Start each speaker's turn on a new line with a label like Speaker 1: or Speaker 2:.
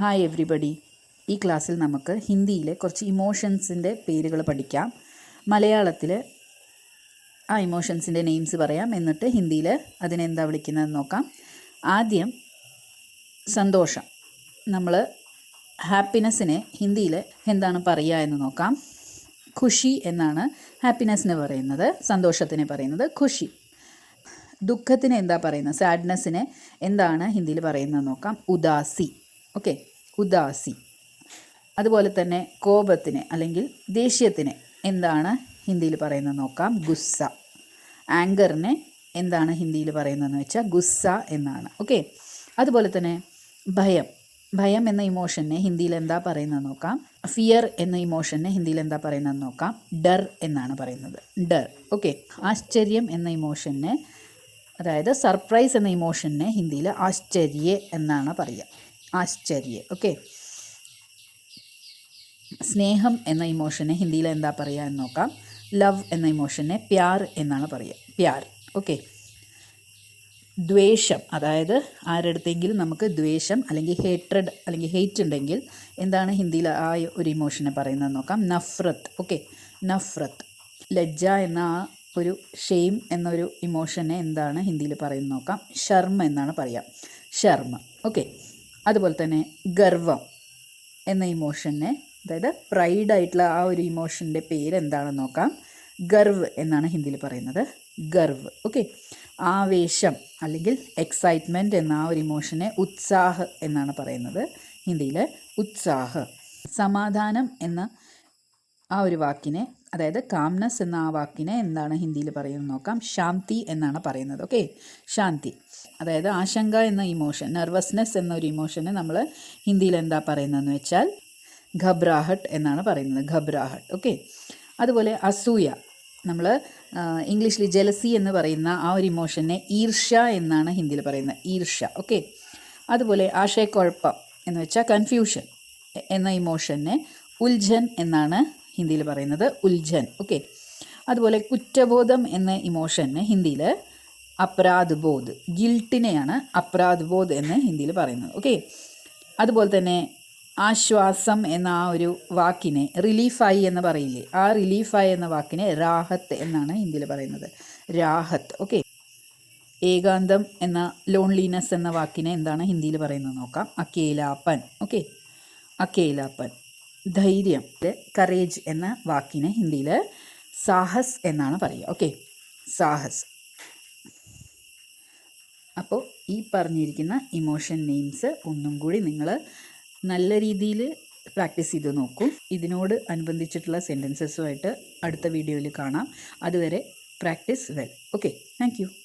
Speaker 1: Hi everybody ഈ ക്ലാസ്സിൽ നമുക്ക് ഹിന്ദിയിലെ കുറച്ച് ഇമോഷൻസിന്റെ പേരുകൾ പഠിക്കാം. മലയാളത്തിൽ ആ ഇമോഷൻസിന്റെ നെയിംസ് പറയാം. എന്നിട്ട് ഹിന്ദിയിൽ അതിനെന്താ വിളിക്കുന്നതെന്ന് നോക്കാം. ആദ്യം സന്തോഷം. നമ്മൾ ഹാപ്പിനെസ്സിനെ ഹിന്ദിയിൽ എന്താണ് പറയുക എന്ന് നോക്കാം. ഖുഷി എന്നാണ് ഹാപ്പിനെസ്സിന് പറയുന്നത്. സന്തോഷത്തിന് പറയുന്നത് ഖുഷി. ദുഃഖത്തിന് എന്താ പറയുന്നത്? സാഡ്നെസ്സിനെ എന്താണ് ഹിന്ദിയിൽ പറയുന്നത് നോക്കാം. ഉദാസി. ഓക്കെ ഉദാസി. അതുപോലെ തന്നെ കോപത്തിന് അല്ലെങ്കിൽ ദേഷ്യത്തിന് എന്താണ് ഹിന്ദിയിൽ പറയുന്നത് നോക്കാം. ഗുസ്സ. ആങ്കറിനെ എന്താണ് ഹിന്ദിയിൽ പറയുന്നതെന്ന് വെച്ചാൽ ഗുസ്സ എന്നാണ്. ഓക്കെ? അതുപോലെ തന്നെ ഭയം. ഭയം എന്ന ഇമോഷനെ ഹിന്ദിയിൽ എന്താ പറയുന്നത് നോക്കാം. ഫിയർ എന്ന ഇമോഷനെ ഹിന്ദിയിൽ എന്താ പറയുന്നത് നോക്കാം. ഡർ എന്നാണ് പറയുന്നത്. ഡർ. ഓക്കെ? ആശ്ചര്യം എന്ന ഇമോഷനെ അതായത് സർപ്രൈസ് എന്ന ഇമോഷനെ ഹിന്ദിയിൽ ആശ്ചര്യ എന്നാണ് പറയുക. ആശ്ചര്യ. ഓക്കെ സ്നേഹം എന്ന ഇമോഷനെ ഹിന്ദിയിൽ എന്താ പറയുക എന്ന് നോക്കാം. ലവ് എന്ന ഇമോഷനെ പ്യാർ എന്നാണ് പറയുക പ്യാർ. ഓക്കെ ദ്വേഷം. അതായത് ആരടുത്തെങ്കിലും നമുക്ക് ദ്വേഷം അല്ലെങ്കിൽ ഹേട്രഡ് അല്ലെങ്കിൽ ഹെയ്റ്റ് ഉണ്ടെങ്കിൽ എന്താണ് ഹിന്ദിയിൽ ആ ഒരു ഇമോഷനെ പറയുന്നത് നോക്കാം. നഫ്രത്ത്. ഓക്കെ നഫ്രത്ത്. ലജ്ജ എന്ന ആ ഒരു ഷെയിം എന്നൊരു ഇമോഷനെ എന്താണ് ഹിന്ദിയിൽ പറയുന്നത് നോക്കാം. ഷർമ്മ എന്നാണ് പറയുക ഷർമ്മ ഓക്കെ അതുപോലെ തന്നെ ഗർവം എന്ന ഇമോഷനെ അതായത് പ്രൈഡ് ആയിട്ടുള്ള ആ ഒരു ഇമോഷന്റെ പേര് എന്താണെന്ന് നോക്കാം. ഗർവ് എന്നാണ് ഹിന്ദിയിൽ പറയുന്നത്. ഗർവ്. ഓക്കെ ആവേശം അല്ലെങ്കിൽ എക്സൈറ്റ്മെന്റ് എന്ന ആ ഒരു ഇമോഷനെ ഉത്സാഹ് എന്നാണ് പറയുന്നത്. ഹിന്ദിയിൽ ഉത്സാഹ്. സമാധാനം എന്ന ആ ഒരു വാക്കിനെ അതായത് കാംനസ് എന്ന ആ വാക്കിനെ എന്താണ് ഹിന്ദിയിൽ പറയുന്നത് നോക്കാം. ശാന്തി എന്നാണ് പറയുന്നത്. ഓക്കെ ശാന്തി. അതായത് ആശങ്ക എന്ന ഇമോഷൻ നെർവസ്നെസ് എന്നൊരു ഇമോഷനെ നമ്മൾ ഹിന്ദിയിൽ എന്താ പറയുന്നതെന്ന് വെച്ചാൽ ഘബ്രാഹട്ട് എന്നാണ് പറയുന്നത്. ഘബ്രാഹട്ട്. ഓക്കെ അതുപോലെ അസൂയ. നമ്മൾ ഇംഗ്ലീഷിൽ ജലസി എന്ന് പറയുന്ന ആ ഒരു ഇമോഷനെ ഈർഷ എന്നാണ് ഹിന്ദിയിൽ പറയുന്നത്. ഈർഷ ഓക്കെ അതുപോലെ ആശയക്കുഴപ്പം എന്ന് വെച്ചാൽ കൺഫ്യൂഷൻ എന്ന ഇമോഷനെ ഉൽജൻ എന്നാണ് ഹിന്ദിയിൽ പറയുന്നത് ഉൽജൻ. ഓക്കെ അതുപോലെ കുറ്റബോധം എന്ന ഇമോഷന് ഹിന്ദിയിൽ അപരാധ് ബോധ് ഗിൽട്ടിനെയാണ് അപരാധ് ബോധ് എന്ന് ഹിന്ദിയിൽ പറയുന്നത്. ഓക്കെ അതുപോലെ തന്നെ ആശ്വാസം എന്ന ആ ഒരു വാക്കിനെ റിലീഫായി എന്ന് പറയില്ലേ? ആ റിലീഫായി എന്ന വാക്കിനെ രാഹത്ത് എന്നാണ് ഹിന്ദിയിൽ പറയുന്നത്. രാഹത്ത്. ഓക്കെ ഏകാന്തം എന്ന ലോൺലിനെസ് എന്ന വാക്കിനെ എന്താണ് ഹിന്ദിയിൽ പറയുന്നത് നോക്കാം? അക്കേലാപ്പൻ ഓക്കെ അക്കേലാപ്പൻ ധൈര്യം കറേജ് എന്ന വാക്കിനെ ഹിന്ദിയിൽ സാഹസ് എന്നാണ് പറയുക. ഓക്കെ സാഹസ്. അപ്പോൾ ഈ പറഞ്ഞിരിക്കുന്ന ഇമോഷൻ നെയിംസ് ഒന്നും കൂടി നിങ്ങൾ നല്ല രീതിയിൽ പ്രാക്ടീസ് ചെയ്ത് നോക്കൂ. ഇതിനോട് അനുബന്ധിച്ചിട്ടുള്ള സെന്റൻസസുമായിട്ട് അടുത്ത വീഡിയോയിൽ കാണാം. അതുവരെ പ്രാക്ടീസ് വെൽ. Okay thank